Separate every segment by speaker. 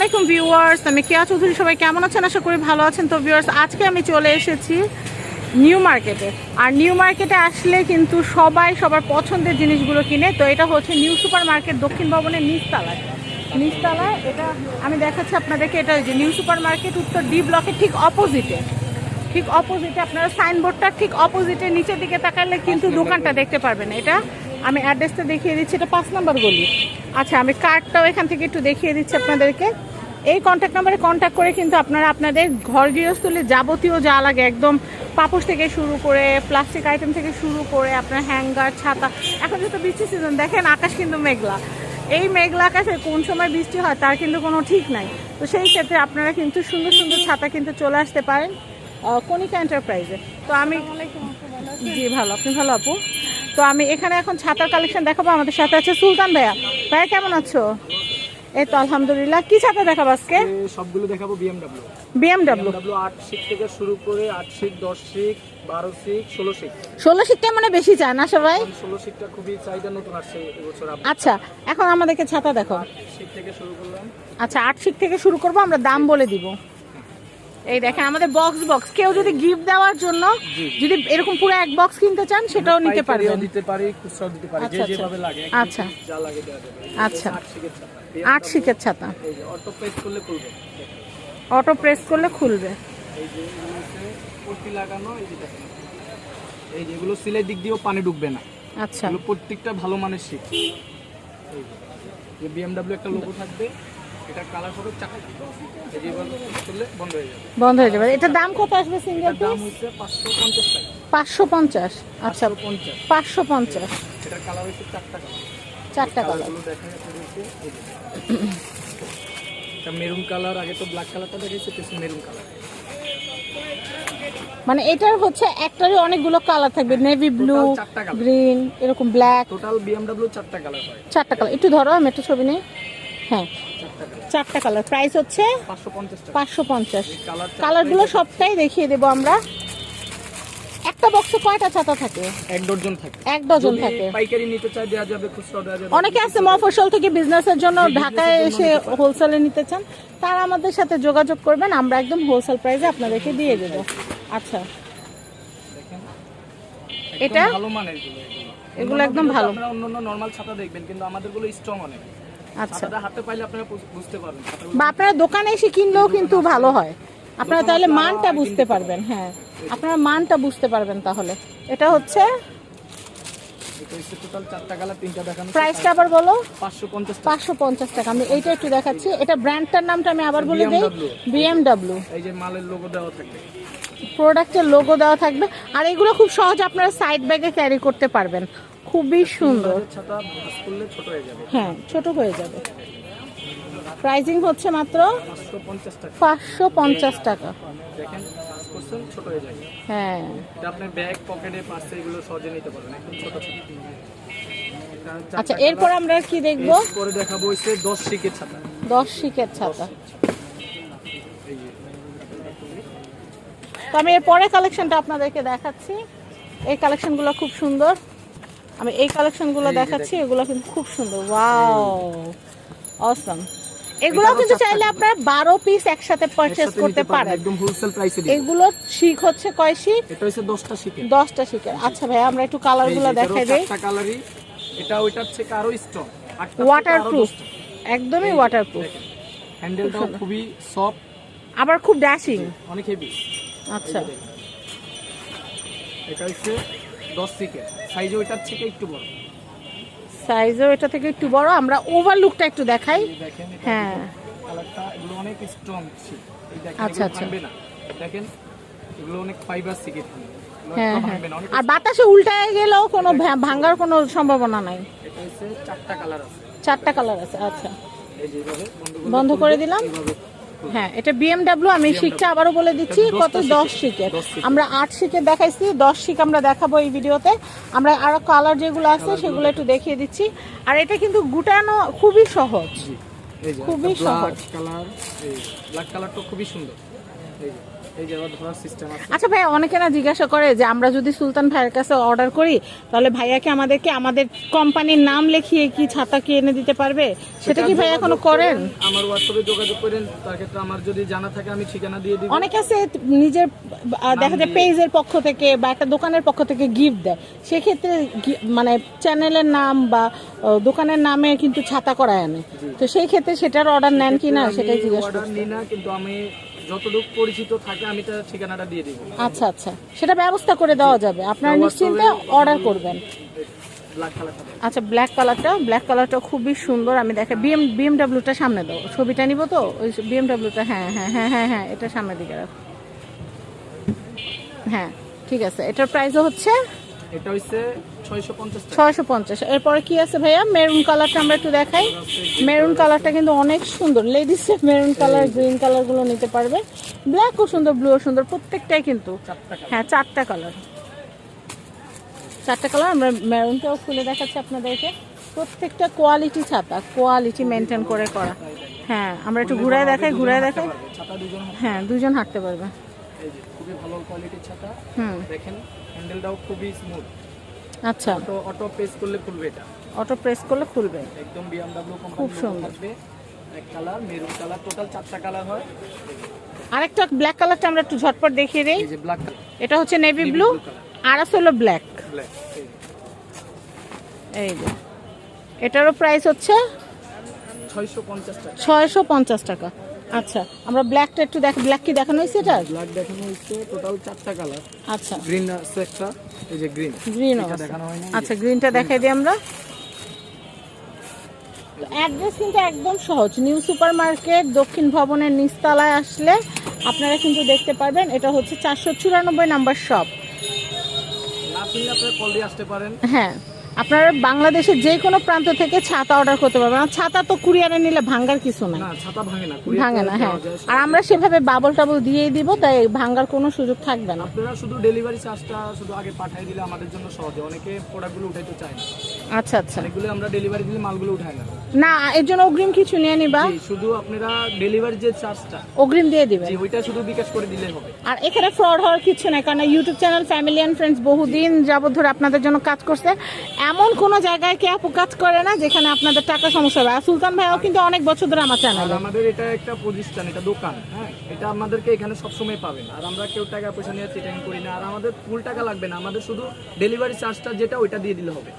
Speaker 1: আলাইকুম ভিউয়ার্স আমি কেয়া চৌধুরী সবাই কেমন আছেন? আশা করি ভালো আছেন। তো ভিউয়ার্স আজকে আমি চলে এসেছি নিউ মার্কেটে। আর নিউ মার্কেটে আসলে কিন্তু সবাই সবার পছন্দের জিনিসগুলো কিনে। তো এটা হচ্ছে নিউ সুপার মার্কেট দক্ষিণ ভবনের নিচতলায়। নিচতলায় এটা আমি দেখাচ্ছি আপনাদেরকে। এটা যে নিউ সুপার মার্কেট উত্তর ডি ব্লকের ঠিক অপোজিটে। ঠিক অপোজিটে আপনারা সাইনবোর্ডটা ঠিক অপোজিটে নিচের দিকে তাকালে কিন্তু দোকানটা দেখতে পারবেন। এটা আমি অ্যাড্রেসটা দেখিয়ে দিচ্ছি। এটা পাঁচ নম্বর গলি। আচ্ছা আমি কার্ডটাও এখান থেকে একটু দেখিয়ে দিচ্ছি আপনাদেরকে। এই কন্ট্যাক্ট নাম্বারে কন্ট্যাক্ট করে কিন্তু আপনারা আপনাদের ঘর গৃহস্থলে যাবতীয় যা লাগে একদম পাপোশ থেকে শুরু করে প্লাস্টিক আইটেম থেকে শুরু করে আপনার হ্যাঙ্গার ছাতা এখন যেহেতু বৃষ্টি সিজন দেখেন আকাশ কিন্তু মেঘলা। এই মেঘলা আকাশে কোন সময় বৃষ্টি হয় তার কিন্তু কোনো ঠিক নাই। তো সেই ক্ষেত্রে আপনারা কিন্তু সুন্দর সুন্দর ছাতা কিন্তু চলে আসতে পারেন কণিকা এন্টারপ্রাইজে তো আমি জি ভালো। আপনি ভালো আপু? তো আমি এখানে এখন ছাতার কালেকশন দেখাবো। আমাদের সাথে আছে সুলতান ভাইয়া। ভাইয়া কেমন আছো? এই তো আলহামদুলিল্লাহ। কি ছাতা দেখাবো আজকে?
Speaker 2: সবগুলো দেখাবো বিএমডব্লিউ
Speaker 1: বিএমডাব্লিউ
Speaker 2: বিএমডাব্লিউ আট সিট থেকে শুরু করে আট সিট দশ সিট বারো সিট ষোলো সিট
Speaker 1: ষোলো সিটটা মানে বেশি চায় না সবাই?
Speaker 2: ষোলো সিটটা খুবই চাহিদা নতুন আসছে এবছর
Speaker 1: আচ্ছা এখন আমাদেরকে ছাতা দেখো।
Speaker 2: আট সিট থেকে শুরু করলাম।
Speaker 1: আচ্ছা আট সিট থেকে শুরু করব আমরা দাম বলে দিব। এই দেখেন আমাদের বক্স বক্স কেউ যদি গিফট দেওয়ার জন্য যদি এরকম পুরো এক বক্স কিনতে চান সেটাও নিতে পারবেন।
Speaker 2: দিতে পারি খুচরাও দিতে পারি যে
Speaker 1: আচ্ছা, আচ্ছা।
Speaker 2: যেভাবে লাগে
Speaker 1: আচ্ছা।
Speaker 2: যা লাগে দেওয়া যাবে।
Speaker 1: আচ্ছা।
Speaker 2: আট।
Speaker 1: শিকের ছাতা
Speaker 2: অটো প্রেস করলে খুলবে।
Speaker 1: অটো প্রেস করলে খুলবে।
Speaker 2: এই যে এগুলো লাগানো এই যে এই যে সিলের দিক দিয়েও পানি ঢুকবে না।
Speaker 1: আচ্ছা।
Speaker 2: প্রত্যেকটা ভালো মানের শীত যে বিএমডাব্লিউ একটা লোগো থাকবে। এটা কালার হবে চাকা এই যে করলে বন্ধ হয়ে যাবে।
Speaker 1: বন্ধ হয়ে যাবে। এটার দাম কত আসবে সিঙ্গেল
Speaker 2: দাম হচ্ছে টাকা।
Speaker 1: আচ্ছা
Speaker 2: কালার হচ্ছে চারটা কালার।
Speaker 1: চারটা।
Speaker 2: এটা মেরুন আগে তো ব্ল্যাক কালারটা দেখাইছে কিছু মেরুন কালার।
Speaker 1: মানে এটার হচ্ছে একটারই অনেকগুলো কালার থাকবে। নেভি ব্লু গ্রিন এরকম ব্ল্যাক
Speaker 2: টোটাল বিএমডাব্লিউ চারটা কালার হয়।
Speaker 1: চারটা কালার। একটু ধরো আমি একটা ছবি নেই। হ্যাঁ
Speaker 2: চারটা কালার।
Speaker 1: প্রাইস হচ্ছে
Speaker 2: পাঁচশো পঞ্চাশ
Speaker 1: কালারগুলো সবটাই দেখিয়ে দেবো আমরা। একটা বক্সে কয়টা ছাতা থাকে?
Speaker 2: এক ডজন থাকে।
Speaker 1: এক ডজন থাকে।
Speaker 2: পাইকারি নিতে চাই দেওয়া যাবে খুচরা দেওয়া যাবে।
Speaker 1: অনেকে আছে মফসল থেকে বিজনেসের জন্য ঢাকায় এসে হোলসেলে নিতে চান তারা আমাদের সাথে যোগাযোগ করবেন। আমরা একদম হোলসেল প্রাইসে আপনাদেরকে দিয়ে দেব। আচ্ছা।
Speaker 2: দেখেন
Speaker 1: এটা?
Speaker 2: ভালো মানের এগুলো
Speaker 1: এগুলো। একদম ভালো।
Speaker 2: আপনারা অন্য নরমাল ছাতা দেখবেন কিন্তু আমাদেরগুলো স্ট্রং অনেক।
Speaker 1: আচ্ছা।
Speaker 2: হাতে পাইলে আপনারা বুঝতে পারবেন।
Speaker 1: বা আপনারা দোকানে এসে কিনলেও কিন্তু ভালো হয়। আপনারা তাহলে মানটা বুঝতে পারবেন। হ্যাঁ। আপনারা মানটা বুঝতে পারবেন তাহলে। এটা হচ্ছে প্রাইসটা আবার বলো।
Speaker 2: পঞ্চাশ টাকা।
Speaker 1: পাঁচশো পঞ্চাশ টাকা। আমি এইটা একটু দেখাচ্ছি। এটা ব্র্যান্ডটার নামটা আমি আবার বলে দিই। বিএমডাব্লিউ
Speaker 2: এই যে মালের লোগো দেওয়া থাকবে।
Speaker 1: প্রোডাক্টের লোগো দেওয়া থাকবে। আর এগুলো খুব সহজ আপনারা সাইড ব্যাগে ক্যারি করতে পারবেন। খুবই সুন্দর।
Speaker 2: হয়ে যাবে।
Speaker 1: হ্যাঁ ছোট হয়ে যাবে। প্রাইজিং হচ্ছে মাত্র
Speaker 2: পাঁচশো পঞ্চাশ টাকা। হয়ে
Speaker 1: আচ্ছা এরপর আমরা কি দেখব?
Speaker 2: দেখাবো দশ শিকের ছাতা।
Speaker 1: দশ শিকের ছাতা। তো আমি এর পরের কালেকশনটা আপনাদেরকে দেখাচ্ছি। এই কালেকশনগুলো খুব সুন্দর। আমি এই কালেকশনগুলো দেখাচ্ছি এগুলো কিন্তু খুব সুন্দর। ওয়াও অসম এগুলো কিন্তু চাইলে আপনারা বারো পিস একসাথে পারচেস করতে পারেন
Speaker 2: একদম হোলসেল প্রাইসে
Speaker 1: এগুলো শিক হচ্ছে কয় শিক
Speaker 2: এটা হচ্ছে দশটা শিকের
Speaker 1: দশটা শিকের আচ্ছা ভাই আমরা একটু কালারগুলো দেখাই দিই।
Speaker 2: কালারই এটা ওইটার থেকে আরও স্ট্রং
Speaker 1: ওয়াটারপ্রুফ একদমই ওয়াটারপ্রুফ
Speaker 2: হ্যান্ডেলটাও খুবই সফট
Speaker 1: আবার খুব ড্যাশিং
Speaker 2: অনেক হেভি
Speaker 1: আচ্ছা।
Speaker 2: এটা হচ্ছে দশ শিকের সাইজ ওইটার থেকে একটু বড়।
Speaker 1: সাইজও এটা থেকে একটু বড়। আমরা ওভারলুকটা একটু দেখাই। হ্যাঁ।
Speaker 2: কালারটা এগুলো অনেক স্ট্রং
Speaker 1: আচ্ছা, আচ্ছা।
Speaker 2: দেখেন এগুলো অনেক ফাইবার শিকের
Speaker 1: হ্যাঁ হ্যাঁ। আর বাতাসে উল্টায় গেলেও কোনো ভাঙার কোনো সম্ভাবনা নাই।
Speaker 2: চারটা কালার আছে।
Speaker 1: চারটা কালার আছে আচ্ছা।
Speaker 2: বন্ধ
Speaker 1: করে দিলাম। হ্যাঁ এটা বিএমডাব্লিউ আমি শিখটা আবারও বলে দিচ্ছি কত দশ
Speaker 2: শিকের।
Speaker 1: আমরা আট শিকের দেখাইছি দশ শিক আমরা দেখাবো এই ভিডিওতে। আমরা আরও কালার যেগুলো আছে সেগুলো একটু দেখিয়ে দিচ্ছি। আর এটা কিন্তু গুটানো খুবই সহজ। খুবই সহজ।
Speaker 2: কালার ব্ল্যাক কালারটা খুবই সুন্দর।
Speaker 1: আচ্ছা ভাইয়া অনেকে না জিজ্ঞাসা করে যে আমরা যদি সুলতান ভাইয়ের কাছে অর্ডার করি তাহলে ভাইয়াকে আমাদেরকে আমাদের কোম্পানির নাম লিখিয়ে কি ছাতা কি এনে দিতে পারবে? সেটা কি ভাইয়া
Speaker 2: এখনও
Speaker 1: করেন?
Speaker 2: আমার হোয়াটসঅ্যাপে যোগাযোগ করেন তার ক্ষেত্রে আমার যদি জানা থাকে আমি ঠিকানা দিয়ে দিব।
Speaker 1: অনেকে আছে নিজের দেখা যায় পেজের পক্ষ থেকে বা একটা দোকানের পক্ষ থেকে গিফট দেয়। সেক্ষেত্রে মানে চ্যানেলের নাম বা দোকানের নামে কিন্তু ছাতা করায় আনে। তো সেই ক্ষেত্রে সেটার অর্ডার নেন কি না সেটাই জিজ্ঞাসা
Speaker 2: অর্ডার নিই না কিন্তু আমি যতটুকু পরিচিত থাকে আমি তার ঠিকানাটা দিয়ে দিব।
Speaker 1: আচ্ছা আচ্ছা। সেটা ব্যবস্থা করে দেওয়া যাবে। আপনারা নিশ্চিন্তে অর্ডার করবেন। আচ্ছা ব্ল্যাক কালারটা ব্ল্যাক কালারটা খুবই সুন্দর। আমি দেখে বিএম বিএমডাব্লিউটা সামনে দাও ছবিটা নিব তো? ওই বিএমডাব্লিউটা হ্যাঁ হ্যাঁ হ্যাঁ হ্যাঁ হ্যাঁ এটা সামনের দিকে রাখো। হ্যাঁ ঠিক আছে। এটার প্রাইসও হচ্ছে
Speaker 2: এটা হইছে ছয়শো পঞ্চাশ টাকা।
Speaker 1: ছয়শো পঞ্চাশ। এরপরে কি আছে ভাইয়া? মেরুন কালারটা আমরা একটু দেখাই। মেরুন কালারটা কিন্তু অনেক সুন্দর। লেডিসের মেরুন কালার গ্রিন কালারগুলো নিতে পারবে। ব্ল্যাকও সুন্দর ব্লুও সুন্দর প্রত্যেকটাই কিন্তু হ্যাঁ চারটা কালার চারটা কালার আমরা মেরুনটাও খুলে দেখাচ্ছি আপনাদেরকে। প্রত্যেকটা কোয়ালিটি ছাতা কোয়ালিটি মেনটেন করে করা। হ্যাঁ আমরা একটু ঘুরায় দেখাই ঘুরায় দেখাই। হ্যাঁ দুজন হাঁটতে পারবে।
Speaker 2: এই যে খুবই ভালো কোয়ালিটির ছাতা।
Speaker 1: হুম।
Speaker 2: দেখেন হ্যান্ডেলটাও খুবই স্মুথ
Speaker 1: আচ্ছা।
Speaker 2: অটো অটো প্রেস করলে খুলবে এটা।
Speaker 1: অটো প্রেস করলে খুলবে।
Speaker 2: একদম বিএমডব্লিউ কোম্পানি
Speaker 1: খুব সুন্দর।
Speaker 2: থাকবে। এক কালার মেরুন কালার টোটাল চারটা কালার হয়।
Speaker 1: আরেকটা ব্ল্যাক কালারটা আমরা একটু ঝটপট দেখিয়ে দিই।
Speaker 2: এই যে ব্ল্যাক কালার
Speaker 1: এটা হচ্ছে নেভি ব্লু আর হলো ব্ল্যাক
Speaker 2: ব্ল্যাক
Speaker 1: এই যে। এটারও প্রাইস হচ্ছে
Speaker 2: ছয়শো পঞ্চাশ টাকা।
Speaker 1: ছয়শো পঞ্চাশ টাকা। আচ্ছা আমরা ব্ল্যাকটা একটু দেখ ব্ল্যাক কি দেখানো হয়েছে এটা
Speaker 2: ব্ল্যাক দেখানো হচ্ছে টোটাল চারটা কালার
Speaker 1: আচ্ছা।
Speaker 2: গ্রিন আছে একটা এই যে গ্রিন
Speaker 1: আছে
Speaker 2: দেখানো হয়নি।
Speaker 1: আচ্ছা গ্রিনটা দেখাই দিই আমরা। অ্যাড্রেস কিন্তু একদম সহজ। নিউ সুপার মার্কেট দক্ষিণ ভবনের নিচতলায় আসলে আপনারা কিন্তু দেখতে পারবেন এটা হচ্ছে চারশো চুরানব্বই নাম্বার শপ
Speaker 2: না আসতে পারেন।
Speaker 1: হ্যাঁ। আপনারা বাংলাদেশের যে কোনো প্রান্ত থেকে ছাতা অর্ডার করতে পারবেন। ছাতা তো কুরিয়ারে নিলে ভাঙ্গার কিছু নাই।
Speaker 2: না ছাতা ভাঙে না
Speaker 1: ভাঙে না হ্যাঁ। আর আমরা সেভাবে বাবল টাবল দিয়েই দিব তাই ভাঙ্গার কোনো সুযোগ থাকবে না।
Speaker 2: আপনারা শুধু ডেলিভারি চার্জটা শুধু আগে পাঠিয়ে দিলে আমাদের জন্য সহজে অনেকে প্রোডাক্টগুলো উঠাইতে চায় না।
Speaker 1: আচ্ছা আচ্ছা।
Speaker 2: অনেকগুলো আমরা ডেলিভারি দিলে মালগুলো উঠাই না।
Speaker 1: না এর জন্য অগ্রিম কিছু নিয়ে নিবা।
Speaker 2: শুধু আপনারা ডেলিভারি যে চার্জটা
Speaker 1: অগ্রিম দিয়ে দিবেন।
Speaker 2: জি ওইটা শুধু বিকাশ করে দিলে হবে।
Speaker 1: আর এখানে ফ্রড হওয়ার কিছু নাই কারণ YouTube channel family and friends বহুদিন যাবত ধরে আপনাদের জন্য কাজ করছে। এমন কোনো জায়গায় কে আপু কাজ করে না যেখানে আপনাদের টাকা সমস্যা হবে? আর সুলতান ভাইও কিন্তু অনেক বছর ধরে আমার
Speaker 2: আর
Speaker 1: চ্যানেলে
Speaker 2: আমাদের এটা একটা প্রতিষ্ঠান এটা দোকান হ্যাঁ? এটা আমাদেরকে এখানে সবসময় পাবেন আর আমরা কেউ টাকা পয়সা নিয়ে চিটাং করি না। আর আমাদের ফুল টাকা লাগবে না। আমাদের শুধু ডেলিভারি চার্জটা যেটা ওইটা দিয়ে দিলে হবে।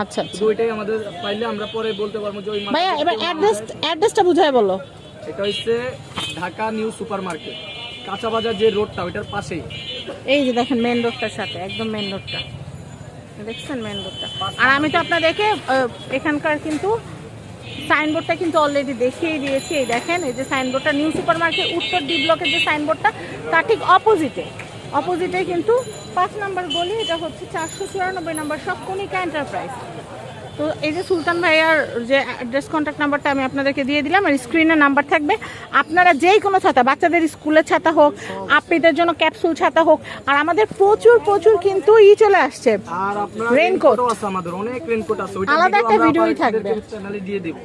Speaker 1: আচ্ছা আচ্ছা।
Speaker 2: শুধু ওইটাই আমাদের পাইলে আমরা পরে বলতে পারব যে ওই
Speaker 1: ভাইয়া এবার
Speaker 2: থেকে
Speaker 1: অ্যাড্রেস অ্যাড্রেসটা বুঝাই বলো।
Speaker 2: এটা হচ্ছে ঢাকা নিউ সুপার মার্কেট কাঁচা বাজার যে রোডটা ওইটার পাশেই।
Speaker 1: এই যে দেখেন মেন রোডটার সাথে একদম মেন রোডটা দেখছেন মেন রোডটা আর আমি তো আপনাদেরকে এখানকার কিন্তু সাইনবোর্ডটা কিন্তু অলরেডি দেখিয়ে দিয়েছি। এই দেখেন, এই যে সাইনবোর্ডটা নিউ সুপার মার্কেট উত্তর ডি ব্লকের যে সাইনবোর্ডটা তার ঠিক অপোজিটে অপোজিটে কিন্তু পাঁচ নম্বর গলি, এটা হচ্ছে চারশো চুরানব্বই নম্বর সব কোনিকা এন্টারপ্রাইজ তো এই যে সুলতান ভাইয়ার যে অ্যাড্রেস কন্ট্যাক্ট নাম্বারটা আমি আপনাদেরকে দিয়ে দিলাম আর স্ক্রিনে নাম্বার থাকবে। আপনারা যেই কোনো ছাতা বাচ্চাদের স্কুলের ছাতা হোক আপিদের জন্য ক্যাপসুল ছাতা হোক আর আমাদের প্রচুর প্রচুর কিন্তু ই চলে আসছে। Raincoat।
Speaker 2: আমাদের অনেক রেনকোট আছে।
Speaker 1: আলাদা একটা ভিডিওই থাকবে।
Speaker 2: চ্যানেলে দিয়ে দেব।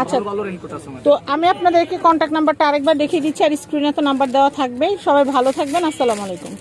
Speaker 1: আচ্ছা।
Speaker 2: রেনকোট
Speaker 1: তো আমি আপনাদেরকে কন্ট্যাক্ট নাম্বারটা আরেকবার দেখিয়ে দিচ্ছি আর স্ক্রিনে তো নাম্বার দেওয়া থাকবেই। সবাই ভালো থাকবেন আসসালামু আলাইকুম।